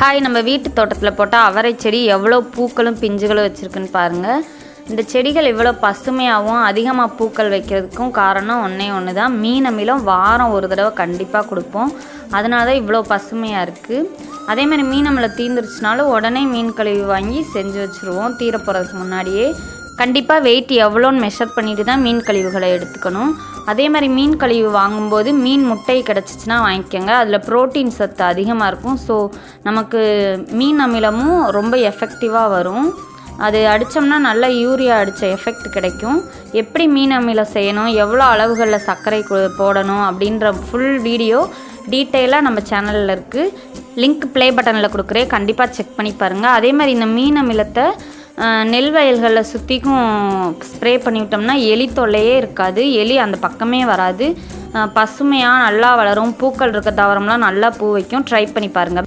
Hi நம்ம வீட்டு தோட்டத்தில் போட்டால் அவரை செடி எவ்வளோ பூக்களும் பிஞ்சுகளும் வச்சுருக்குன்னு பாருங்கள் இந்த செடிகள் இவ்வளோ பசுமையாகவும் அதிகமாக பூக்கள் வைக்கிறதுக்கும் காரணம் ஒன்றே ஒன்று தான் மீன் அமிலம் வாரம் ஒரு தடவை கண்டிப்பாக கொடுப்போம். அதனால தான் இவ்வளோ பசுமையாக இருக்குது அதே மாதிரி மீன் அமிலம் தீந்துருச்சுனாலும் உடனே மீன் கழுவி வாங்கி செஞ்சு வச்சுருவோம். தீர போகிறதுக்கு முன்னாடியே. கண்டிப்பாக வெயிட் எவ்வளோன்னு மெஷர் பண்ணிட்டு தான் மீன் கழிவுகளை எடுத்துக்கணும். அதே மாதிரி மீன் கழிவு வாங்கும்போது மீன் முட்டை கிடச்சிச்சின்னா வாங்கிக்கோங்க. அதில் புரோட்டீன் சத்து அதிகமாக இருக்கும். ஸோ நமக்கு மீன் அமிலமும் ரொம்ப எஃபெக்டிவாக வரும். அது அடித்தோம்னா நல்லா யூரியா அடித்த எஃபெக்ட் கிடைக்கும். எப்படி மீன் அமிலம் செய்யணும்? எவ்வளோ அளவுகளில் சர்க்கரை போடணும்? அப்படின்ற ஃபுல் வீடியோ டீட்டெயிலாக நம்ம சேனலில் இருக்குது லிங்க் ப்ளே பட்டனில் கொடுக்குறேன். கண்டிப்பாக செக் பண்ணி பாருங்கள் அதே மாதிரி இந்த மீன் அமிலத்தை நெல் வயல்களில் சுற்றிக்கும் ஸ்ப்ரே பண்ணிவிட்டோம்னா எலி தொல்லையே இருக்காது. எலி அந்த பக்கமே வராது. பசுமையாக நல்லா வளரும். பூக்கள் இருக்க தாவரம்லாம் நல்லா பூ வைக்கும். ட்ரை பண்ணி பாருங்கள்